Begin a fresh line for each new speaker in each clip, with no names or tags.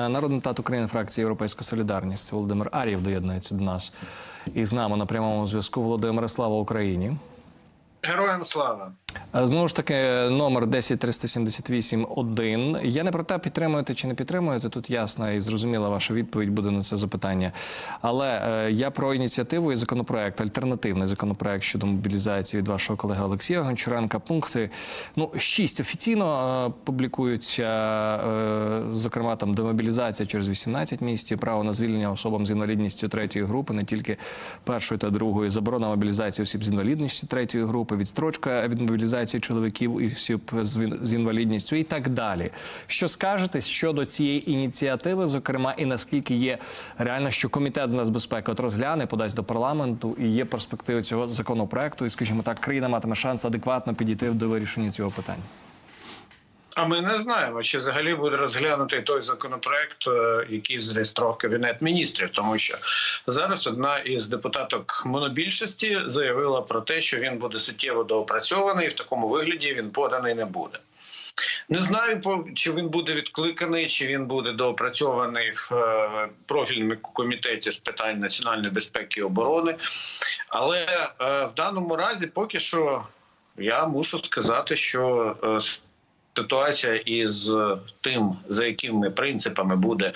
Народний депутат України фракції Європейська Солідарність Володимир Ар'єв доєднується до нас і з нами на прямому зв'язку. Володимире, слава Україні.
Героям слава.
Е, Знову ж таки, номер 10378-1. Я не про те, підтримуєте чи не підтримуєте. Тут ясна і зрозуміла ваша відповідь буде на це запитання. Але е, я про ініціативу і законопроект, альтернативний законопроект щодо мобілізації від вашого колеги Олексія Гончаренка. Пункти ну шість офіційно е, публікуються. Е, зокрема, там демобілізація через 18 місяців, право на звільнення особам з інвалідністю третьої групи, не тільки першої та другої, заборона мобілізації осіб з інвалідністю третьої групи, відстрочка від мобілізації чоловіків і осіб з інвалідністю і так далі. Що скажете щодо цієї ініціативи, зокрема, і наскільки є реально, що комітет з нацбезпеки от розгляне, подасть до парламенту і є перспективи цього законопроекту, і скажімо так, країна матиме шанс адекватно підійти до вирішення цього питання.
А ми не знаємо, чи взагалі буде розглянутий той законопроект, е, який зареєстрував кабінет міністрів, тому що зараз одна із депутаток монобільшості заявила про те, що він буде суттєво доопрацьований, і в такому вигляді він поданий не буде. Не знаю, чи він буде відкликаний, чи він буде доопрацьований в е, профільному комітеті з питань національної безпеки і оборони. Але е, в даному разі поки що я мушу сказати, що ситуація із тим, за якими принципами буде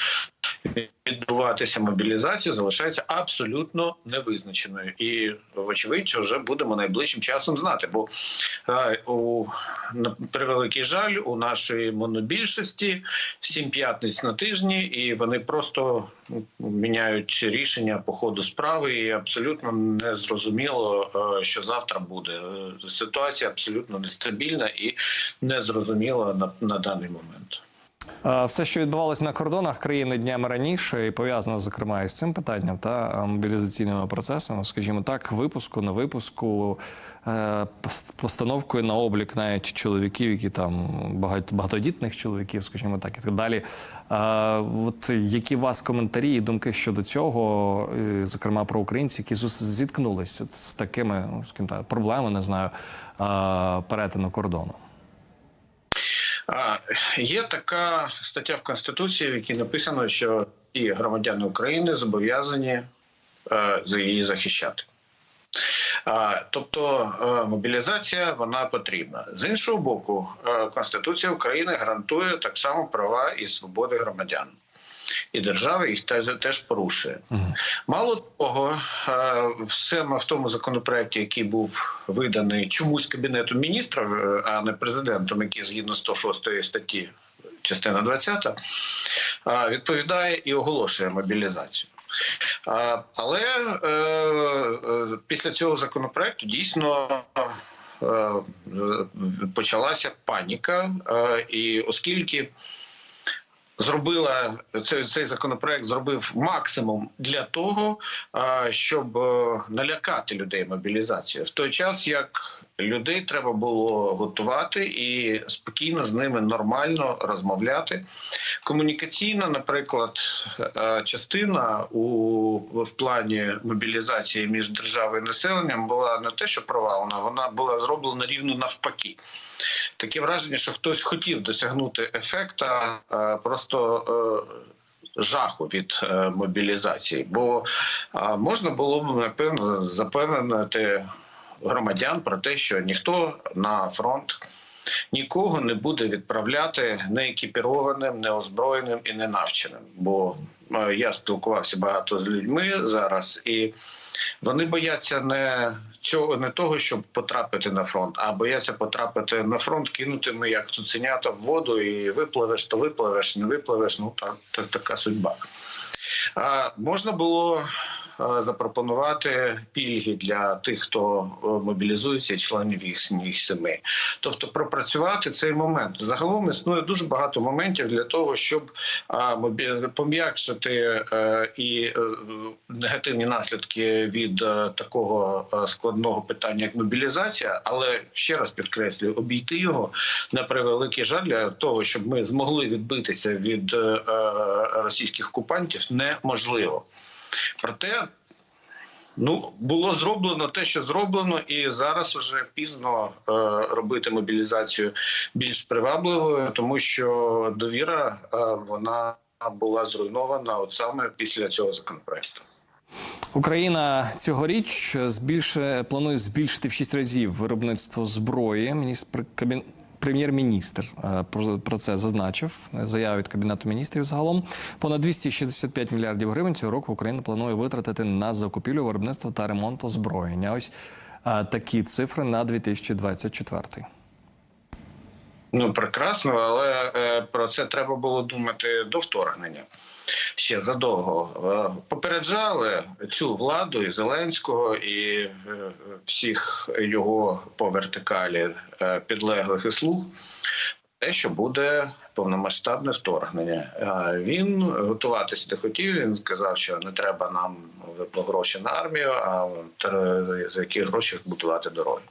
відбуватися мобілізація, залишається абсолютно невизначеною, і вочевидь, вже будемо найближчим часом знати. Бо е, у на превеликий жаль, у нашої монобільшості сім п'ятниць на тижні, і вони просто міняють рішення по ходу справи. І абсолютно не зрозуміло, е, що завтра буде. Е, Ситуація абсолютно нестабільна і незрозуміла на, на даний момент.
Е, Все, що відбувалося на кордонах країни днями раніше, і пов'язано зокрема із цим питанням та е, мобілізаційними процесами, скажімо так, випуску на випуску, е, постановкою на облік навіть чоловіків, які там багатодітних чоловіків, скажімо так, і так далі. От які у вас коментарі і думки щодо цього, зокрема про українців, які зіткнулися з такими ну, скажімо так, проблемами, не знаю, перетину кордону?
Є така стаття в Конституції, в якій написано, що всі громадяни України зобов'язані е, її захищати. Тобто е, мобілізація вона потрібна. З іншого боку, е, Конституція України гарантує так само права і свободи громадян. І держава їх теж, порушує. Мало того, е, саме в тому законопроекті, який був виданий чомусь кабінетом міністрів, е, а не президентом, який згідно 106 статті, частина 20, е, відповідає і оголошує мобілізацію. Але е, е, після цього законопроекту дійсно почалася паніка, е, і оскільки зробила цей, цей законопроект зробив максимум для того, щоб е, налякати людей мобілізацією. В той час як людей треба було готувати і спокійно з ними нормально розмовляти. Комунікаційна, наприклад, е, частина у в плані мобілізації між державою і населенням була не те, що провалена, вона була зроблена рівно навпаки. Таке враження, що хтось хотів досягнути ефекта е, просто. е, Жаху від е, мобілізації, бо можна було б напевно запевнити громадян про те, що ніхто на фронт нікого не буде відправляти неекіпірованим, неозброєним і ненавченим. Бо е, я спілкувався багато з людьми зараз, і вони бояться не цього, не того, щоб потрапити на фронт, а бояться потрапити на фронт, кинутими як цуценята в воду, і випливеш, то випливеш, не випливеш. Ну так, так така судьба. А можна було запропонувати пільги для тих, хто е, мобілізується, членів їхніх сімей. Тобто пропрацювати цей момент. Загалом існує дуже багато моментів для того, щоб а, пом'якшити е, і е, негативні наслідки від е, такого е, складного питання, як мобілізація, але ще раз підкреслюю, обійти його на превеликий жаль для того, щоб ми змогли відбитися від е, е, російських окупантів, неможливо. Проте Ну було зроблено те, що зроблено, і зараз уже пізно е, робити мобілізацію більш привабливою, тому що довіра е, вона була зруйнована от саме після цього законопроекту.
Україна цьогоріч збільшує, планує збільшити в 6 разів виробництво зброї. Міністр кабін. Прем'єр-міністр е, про, це зазначив. заяву від кабінету міністрів загалом понад 265 мільярдів гривень цього року Україна планує витратити на закупівлю, виробництво та ремонт озброєння. Ось е, такі цифри на 2024.
Ну прекрасно, але е, про це треба було думати до вторгнення. Ще задовго Е, попереджали цю владу і Зеленського, і е, всіх його по вертикалі е, підлеглих і слуг. Те, що буде повномасштабне вторгнення, Е, він готуватися не хотів. Він сказав, що не треба нам гроші на армію, а за які гроші будувати дороги.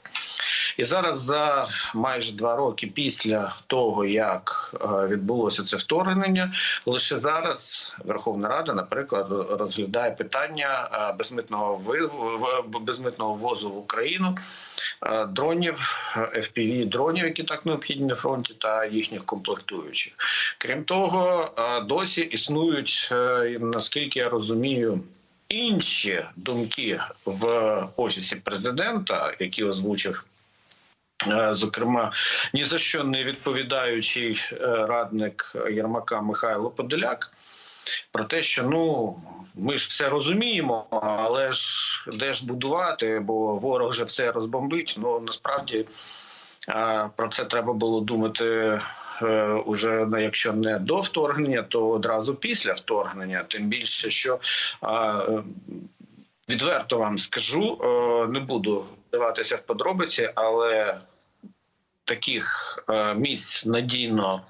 І зараз за майже два роки після того, як е, відбулося це вторгнення, лише зараз Верховна Рада, наприклад, розглядає питання е, безмитного безмитного ввозу в Україну е, дронів, fpv дронів, які так необхідні на фронті, та їхніх комплектуючих. Крім того, досі існують, наскільки я розумію. Інші думки в офісі президента, які озвучив Зокрема, ні за що не відповідаючий е, радник Єрмака Михайло Подоляк про те, що ну ми ж все розуміємо, але ж де ж будувати, бо ворог вже все розбомбить. Ну насправді е, про це треба було думати. е, Уже ну, якщо не до вторгнення, то одразу після вторгнення. Тим більше, що е, відверто вам скажу, е, не буду вдаватися в подробиці, але таких е, місць надійно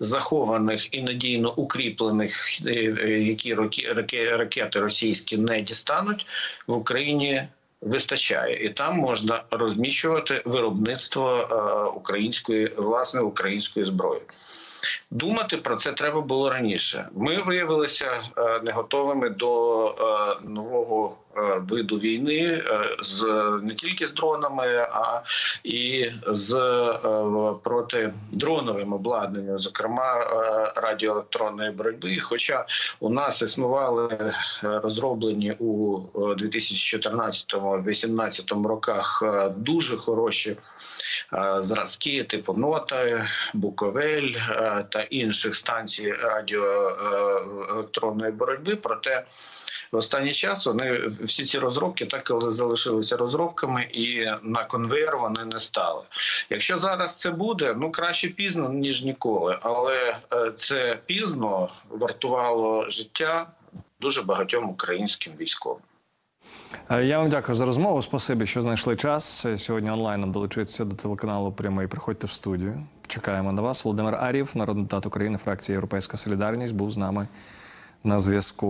захованих і надійно укріплених, е, е, які раке- раке- ракети російські не дістануть в Україні. Вистачає, і там можна розміщувати виробництво української власне української зброї. Думати про це треба було раніше. Ми виявилися не готовими до нового виду війни е, з не тільки з дронами, а і з е, протидроновим обладнанням, зокрема е, радіоелектронної боротьби. Хоча у нас існували е, розроблені у 2014-2018 роках е, дуже хороші е, зразки, типу нота, Буковель е, та інших станцій радіоелектронної боротьби. Проте в останній час вони всі ці розробки так і залишилися розробками, і на конвейер вони не стали. Якщо зараз це буде, ну краще пізно ніж ніколи, але е, це пізно вартувало життя дуже багатьом українським військовим.
Е, Я вам дякую за розмову. Спасибі, що знайшли час. Сьогодні онлайном долучитися до телеканалу прямий. Приходьте в студію. Чекаємо на вас. Володимир Арів, народний депутат України, фракція Європейська Солідарність, був з нами на зв'язку.